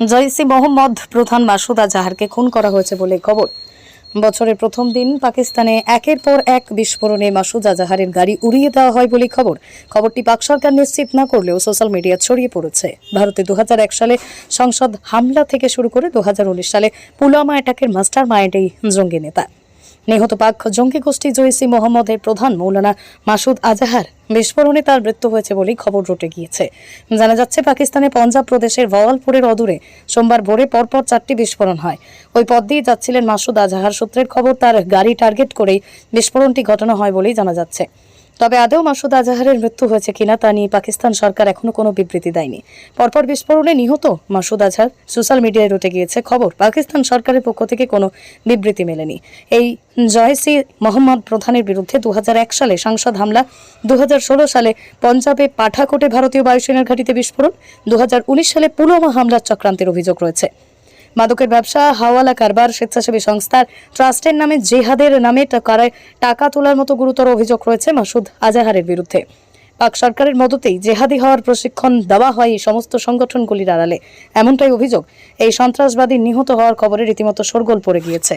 জয়সি মোহাম্মদ প্রধান মাসুদ আজাহারকে খুন করা হয়েছে বলে খবর। বছরের প্রথম দিন পাকিস্তানে একের পর এক বিস্ফোরণে মাসুদ আজাহারের গাড়ি উড়িয়ে দেওয়া হয় বলে খবর। খবরটি পাক সরকার নিশ্চিত না করলেও সোশ্যাল মিডিয়া ছড়িয়ে পড়েছে। ভারতে দু হাজার এক সালে সংসদ হামলা থেকে শুরু করে দু হাজার উনিশ সালে পুলওয়ামা অ্যাটাকের মাস্টার মাইন্ড এই জঙ্গি নেতা। নিহত পাক জঙ্গি গোষ্ঠী জৈসি মোহাম্মদের প্রধান মৌলানা মাসুদ আজাহার বিস্ফোরণে তার মৃত্যু হয়েছে বলেই খবর রটে গিয়েছে। জানা যাচ্ছে, পাকিস্তানে পঞ্জাব প্রদেশের ভওয়ালপুরের অদূরে সোমবার ভোরে পরপর চারটি বিস্ফোরণ হয়। ওই পথ দিয়ে যাচ্ছিলেন মাসুদ আজাহার সূত্রের খবর, তার গাড়ি টার্গেট করেই বিস্ফোরণটি ঘটানো হয় বলেই জানা যাচ্ছে। তবে আদৌ মাসুদ আজাহারের মৃত্যু হয়েছে কিনা তা নিয়ে পাকিস্তান সরকার এখনও কোনো বিবৃতি দেয়নি। পরপর বিস্ফোরণে নিহত মাসুদ আজহার সোশ্যাল মিডিয়ায় রটে গিয়েছে খবর। পাকিস্তান সরকারের পক্ষ থেকে কোনো বিবৃতি মেলেনি। এই জয়সি মোহাম্মদ প্রধানের বিরুদ্ধে দু হাজার এক সালে সংসদ হামলা দু হাজার ষোলো সালে পঞ্জাবে পাঠাকোটে ভারতীয় বায়ুসেনার ঘাঁটিতে বিস্ফোরণ দু হাজার উনিশ সালে পুলওয়ামা হামলার চক্রান্তের অভিযোগ রয়েছে। মাদকের ব্যবসা, হাওয়ালা কারবার, স্বেচ্ছাসেবী সংস্থার ট্রাস্টের নামে জেহাদের নামে টাকা তোলার মতো গুরুতর অভিযোগ রয়েছে মাসুদ আজাহারের বিরুদ্ধে। পাক সরকারের মদতেই জেহাদি হওয়ার প্রশিক্ষণ দেওয়া হয় এই সমস্ত সংগঠনগুলির আড়ালে। এমনটাই অভিযোগ, এই সন্ত্রাসবাদী নিহত হওয়ার খবরে রীতিমতো শোরগোল পড়ে গিয়েছে।